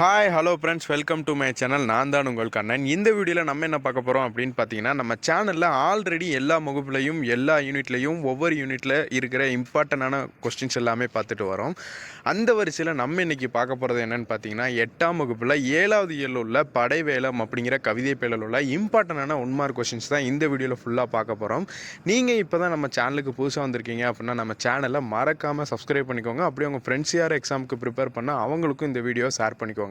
Hi hello friends welcome to my channel நான் தான் உங்கள் கண்ணன். இந்த வீடியோவில் நம்ம என்ன பார்க்க போகிறோம் அப்படின்னு பார்த்தீங்கன்னா நம்ம சேனலில் ஆல்ரெடி எல்லா முகப்புலையும் எல்லா யூனிட்லையும் ஒவ்வொரு யூனிட்டில் இருக்கிற இம்பார்ட்டண்டான கொஸ்டின்ஸ் எல்லாமே பார்த்துட்டு வரோம். அந்த வரிசையில் நம்ம இன்றைக்கி பார்க்க போகிறது என்னென்னு பார்த்தீங்கன்னா எட்டாம் வகுப்பில் ஏழாவது ஏழில் உள்ள படைவேலம் அப்படிங்கிற கவிதை பேரில் உள்ள இம்பார்ட்டண்டான உன்மார்க் கொஸ்டின்ஸ் தான் இந்த வீடியோவில் ஃபுல்லாக பார்க்க போகிறோம் நீங்கள் இப்போ தான் நம்ம சேனலுக்கு புதுசாக வந்திருக்கீங்க அப்படின்னா நம்ம சேனலை மறக்காமல் சப்ஸ்கிரைப் பண்ணிக்கோங்க. அப்படியே உங்கள் ஃப்ரெண்ட்ஸ் யார் எக்ஸாமுக்கு ப்ரிப்பேர் பண்ணால் அவங்களுக்கும் இந்த வீடியோ ஷேர் பண்ணிக்கோங்க.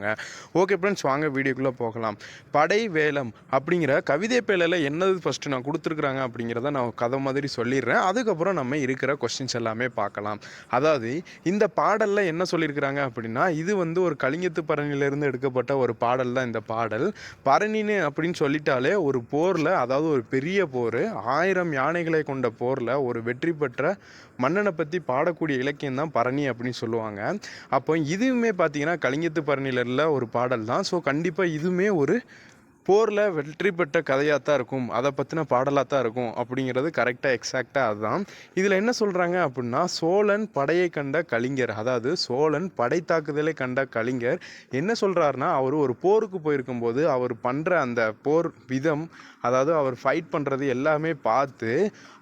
ஓகே ஃப்ரெண்ட்ஸ் வாங்க வீடியோக்குள்ளே போகலாம். படை வேலம் அப்படிங்கிற கவிதை பேலையில் என்னது ஃபஸ்ட்டு நான் கொடுத்துருக்குறாங்க அப்படிங்கிறத நான் கதை மாதிரி சொல்லிடுறேன். அதுக்கப்புறம் நம்ம இருக்கிற கொஸ்டின்ஸ் எல்லாமே பார்க்கலாம். அதாவது இந்த பாடலில் என்ன சொல்லியிருக்கிறாங்க அப்படின்னா இது வந்து ஒரு கலிங்கத்து பரணியிலேருந்து எடுக்கப்பட்ட ஒரு பாடல் தான் இந்த பாடல். பரணின்னு அப்படின்னு சொல்லிட்டாலே ஒரு போரில் அதாவது ஒரு பெரிய போர் ஆயிரம் யானைகளை கொண்ட போரில் ஒரு வெற்றி பெற்ற மன்னனை பற்றி பாடக்கூடிய இலக்கியம் தான் பரணி அப்படின்னு சொல்லுவாங்க. அப்போ இதுவுமே பார்த்தீங்கன்னா கலிங்கத்து பரணியில் ஒரு பாடல் தான். ஸோ கண்டிப்பாக இதுவுமே ஒரு போரில் வெற்றி பெற்ற கதையாக தான் இருக்கும். அதை பற்றின பாடலாக தான் இருக்கும் அப்படிங்கிறது கரெக்டாக எக்ஸாக்டாக அதுதான். இதில் என்ன சொல்கிறாங்க அப்படின்னா சோழன் படையை கண்ட கலிங்கர் அதாவது சோழன் படைத்தாக்குதலை கண்ட கலிங்கர் என்ன சொல்கிறாருன்னா அவர் ஒரு போருக்கு போயிருக்கும்போது அவர் பண்ணுற அந்த போர் விதம் அதாவது அவர் ஃபைட் பண்ணுறது எல்லாமே பார்த்து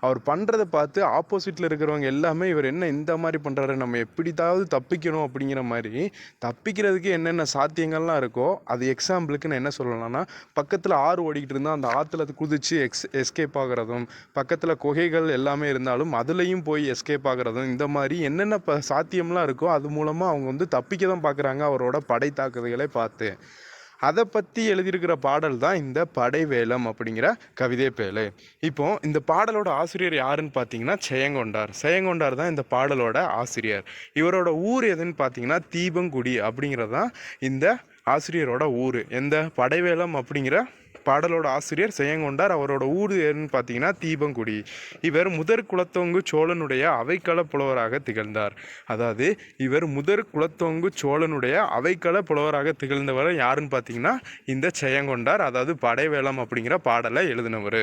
அவர் பண்ணுறதை பார்த்து ஆப்போசிட்டில் இருக்கிறவங்க எல்லாமே இவர் என்ன இந்த மாதிரி பண்ணுறாரு நம்ம எப்படித்தாவது தப்பிக்கணும் அப்படிங்கிற மாதிரி தப்பிக்கிறதுக்கு என்னென்ன சாத்தியங்கள்லாம் இருக்கோ அது எக்ஸாம்பிளுக்கு நான் என்ன சொல்லலாம்னா பக்கத்தில் ஆறு ஓடிக்கிட்டு இருந்தால் அந்த ஆற்றுல அது குதிச்சு எக்ஸ் எஸ்கேப் ஆகுறதும் பக்கத்தில் குகைகள் எல்லாமே இருந்தாலும் அதுலேயும் போய் எஸ்கேப் ஆகுறதும் இந்த மாதிரி என்னென்ன ப சாத்தியம்லாம் இருக்கோ அது மூலமாக அவங்க வந்து தப்பிக்க தான் பார்க்குறாங்க அவரோட படை தாக்குதல்களை பார்த்து. அதை பற்றி எழுதியிருக்கிற பாடல் தான் இந்த படைவேலம் அப்படிங்கிற கவிதை பேழை இப்போ இந்த பாடலோட ஆசிரியர் யாருன்னு பார்த்தீங்கன்னா செயங்கொண்டார். செயங்கொண்டார் தான் இந்த பாடலோட ஆசிரியர். இவரோட ஊர் எதுன்னு பார்த்தீங்கன்னா தீபங்குடி அப்படிங்கிறது தான் இந்த ஆசிரியரோட ஊர். எந்த படைவேலம் அப்படிங்கிற பாடலோட ஆசிரியர் செயங்கொண்டார் அவரோட ஊர் ஏன்னு பார்த்தீங்கன்னா தீபங்குடி. இவர் முதற் குலத்தொங்கு சோழனுடைய அவைக்கள புலவராக திகழ்ந்தார். அதாவது இவர் முதற் குலத்தொங்கு சோழனுடைய அவைக்கள புலவராக திகழ்ந்தவர் யாருன்னு பார்த்தீங்கன்னா இந்த செயங்கொண்டார் அதாவது படைவேலம் அப்படிங்கிற பாடலை எழுதினவர்.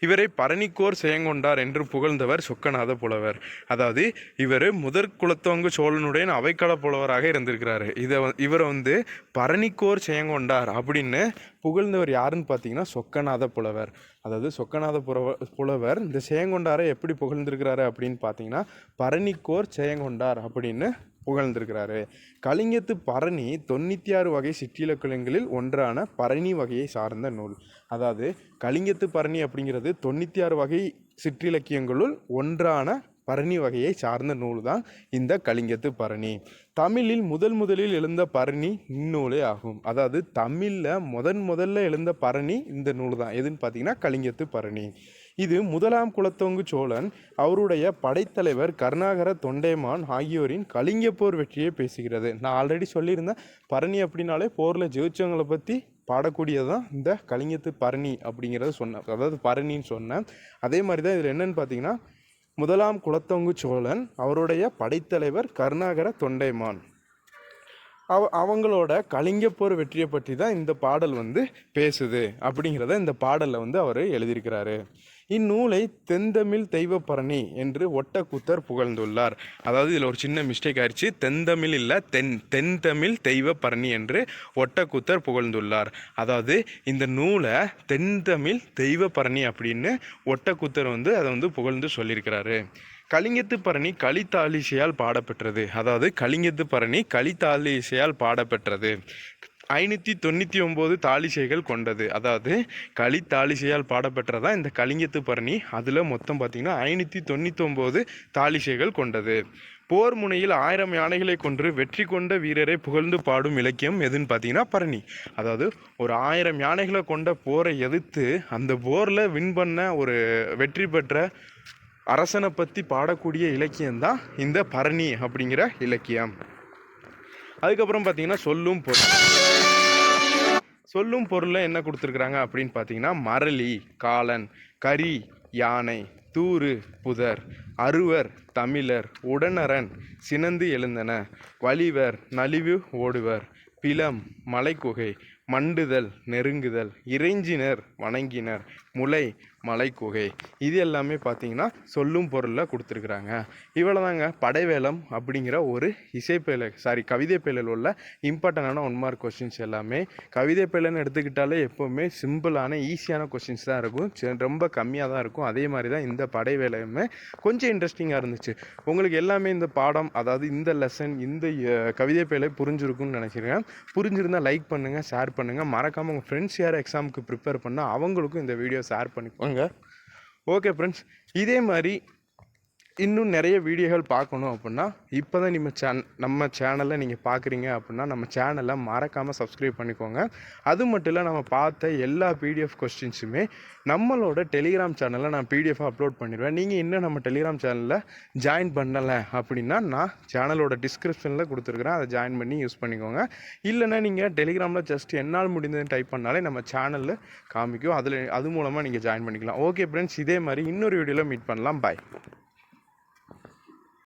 இவரை பரணிக்கோர் செயங்கொண்டார் என்று புகழ்ந்தவர் சொக்கநாத புலவர். அதாவது இவர் முதற் குலத்தோங்கு சோழனுடைய அவைக்கள புலவராக இருந்திருக்கிறாரு. இதை இவரை வந்து பரணிக்கோர் செயங்கொண்டார் அப்படின்னு புகழ்ந்தவர் யாருன்னு பார்த்தீங்கன்னா சொக்கநாத புலவர். அதாவது சொக்கநாத புலவ புலவர் இந்த செயங்கொண்டாரை எப்படி புகழ்ந்திருக்கிறாரு அப்படின்னு பார்த்தீங்கன்னா பரணிக்கோர் செயங்கொண்டார் அப்படின்னு புகழ்ந்திருக்கிறாரு. கலிங்கத்து பரணி தொண்ணூற்றி ஆறு வகை சிற்றிலக்கியங்களில் ஒன்றான பரணி வகையை சார்ந்த நூல். அதாவது கலிங்கத்து பரணி அப்படிங்கிறது தொண்ணூற்றி ஆறு வகை சிற்றிலக்கியங்களுள் ஒன்றான பரணி வகையை சார்ந்த நூல் தான் இந்த கலிங்கத்து பரணி. தமிழில் முதல் முதலில் எழுந்த பரணி இந்நூலே ஆகும். அதாவது தமிழில் முதன் முதல்ல எழுந்த பரணி இந்த நூல் தான் எதுன்னு பார்த்தீங்கன்னா கலிங்கத்து பரணி. இது முதலாம் குலத்தொங்கு சோழன் அவருடைய படைத்தலைவர் கருணாகர தொண்டைமான் ஆகியோரின் கலிங்கப்போர் வெற்றியை பேசுகிறது. நான் ஆல்ரெடி சொல்லியிருந்தேன் பரணி அப்படின்னாலே போரில் ஜெயிச்சவங்களை பற்றி பாடக்கூடியது தான் இந்த கலிங்கத்து பரணி அப்படிங்கிறத சொன்னேன் அதாவது பரணின்னு சொன்னேன். அதே மாதிரி தான் இதில் என்னன்னு பார்த்தீங்கன்னா முதலாம் குலத்தொங்கு சோழன் அவருடைய படைத்தலைவர் கருணாகர தொண்டைமான். அவ அவங்களோட கலிங்கப்போர் வெற்றியை பற்றி தான் இந்த பாடல் வந்து பேசுது அப்படிங்கிறத இந்த பாடலில் வந்து அவர் எழுதியிருக்கிறாரு. இந்நூலை தென்தமிழ் தெய்வப்பரணி என்று ஒட்டக்கூத்தர் புகழ்ந்துள்ளார். அதாவது இதில் ஒரு சின்ன மிஸ்டேக் ஆயிடுச்சு தென்தமிழ் இல்லை தென் தென்தமிழ் தெய்வப்பரணி என்று ஒட்டக்கூத்தர் புகழ்ந்துள்ளார். அதாவது இந்த நூலை தென்தமிழ் தெய்வப்பரணி அப்படின்னு ஒட்டக்கூத்தர் வந்து அதை வந்து புகழ்ந்து சொல்லியிருக்கிறாரு. கலிங்கத்து பரணி கலித்தாலிசையால் பாடப்பெற்றது. அதாவது கலிங்கத்து பரணி கலித்தாலிசையால் பாடப்பெற்றது. ஐநூற்றி தொண்ணூற்றி ஒம்பது தாலிசைகள் கொண்டது. அதாவது களி தாலிசையால் பாடப்பெற்றதா? இந்த கலிங்கத்து பரணி அதில் மொத்தம் பார்த்திங்கன்னா ஐநூற்றி தொண்ணூற்றி ஒம்பது தாலிசைகள் கொண்டது. போர் முனையில் ஆயிரம் யானைகளை கொன்று வெற்றி கொண்ட வீரரை புகழ்ந்து பாடும் இலக்கியம் எதுன்னு பார்த்தீங்கன்னா பரணி. அதாவது ஒரு ஆயிரம் யானைகளை கொண்ட போரை எதிர்த்து அந்த போரில் வின் பண்ண ஒரு வெற்றி பெற்ற அரசனை பற்றி பாடக்கூடிய இலக்கியம்தான் இந்த பரணி அப்படிங்கிற இலக்கியம். அதுக்கப்புறம் பார்த்தீங்கன்னா சொல்லும் பொருள். சொல்லும் பொருளில் என்ன கொடுத்துருக்குறாங்க அப்படின்னு பார்த்தீங்கன்னா மரளி காலன் கரி யானை தூறு புதர் அருவர் தமிழர் உடனரன் சினந்து எழுந்தன வலிவர் நலிவு ஓடுவர் பிலம் மலைக்குகை மண்டுதல் நெருங்குதல் இறைஞ்சினர் வணங்கினர் முளை மலைக்குகை. இது எல்லாமே பார்த்தீங்கன்னா சொல்லும் பொருளில் கொடுத்துருக்குறாங்க. இவ்வளோதாங்க படைவேலம் அப்படிங்கிற ஒரு இசைப்பேழை சாரி கவிதை பேழில் உள்ள இம்பார்ட்டண்டான ஒன் மார்க் கொஸ்டின்ஸ் எல்லாமே. கவிதை பேழன்னு எடுத்துக்கிட்டாலே எப்போவுமே சிம்பிளான ஈஸியான கொஸ்டின்ஸ் தான் இருக்கும். ரொம்ப கம்மியாக தான் இருக்கும். அதே மாதிரி தான் இந்த படைவேலையுமே கொஞ்சம் இன்ட்ரெஸ்டிங்காக இருந்துச்சு. உங்களுக்கு எல்லாமே இந்த பாடம் அதாவது இந்த லெசன் இந்த கவிதை பேழை புரிஞ்சிருக்கும்னு நினச்சிருக்கேன் புரிஞ்சிருந்தால் லைக் பண்ணுங்கள் ஷேர் பண்ணுங்கள் மறக்காமல் உங்கள் ஃப்ரெண்ட்ஸ் யார் எக்ஸாமுக்கு ப்ரிப்பேர் பண்ணால் அவங்களுக்கும் இந்த வீடியோ ஷேர் பண்ணிக்கோங்க ஓகே ஃப்ரெண்ட்ஸ் இதே மாதிரி இன்னும் நிறைய வீடியோகள் பார்க்கணும் அப்படின்னா இப்போ தான் நம்ம சேன் நம்ம சேனலை நீங்கள் பார்க்குறீங்க அப்படின்னா நம்ம சேனலை மறக்காமல் சப்ஸ்கிரைப் பண்ணிக்கோங்க. அது மட்டும் இல்லை நம்ம பார்த்த எல்லா பிடிஎஃப் கொஸ்டின்ஸுமே நம்மளோட டெலிகிராம் சேனலில் நான் பிடிஎஃபாக அப்லோட் பண்ணிடுவேன். நீங்கள் இன்னும் நம்ம டெலிகிராம் சேனலில் ஜாயின் பண்ணலை அப்படின்னா நான் சேனலோட டிஸ்கிரிப்ஷனில் கொடுத்துருக்குறேன். அதை ஜாயின் பண்ணி யூஸ் பண்ணிக்கோங்க. இல்லைன்னா நீங்கள் டெலிகிராமில் ஜஸ்ட் என்னால் முடிந்ததுன்னு டைப் பண்ணாலே நம்ம சேனலில் காமிக்கும் அதில் அது மூலமாக நீங்கள் ஜாயின் பண்ணிக்கலாம். ஓகே ஃப்ரெண்ட்ஸ் இதே மாதிரி இன்னொரு வீடியோவில் மீட் பண்ணலாம். பாய்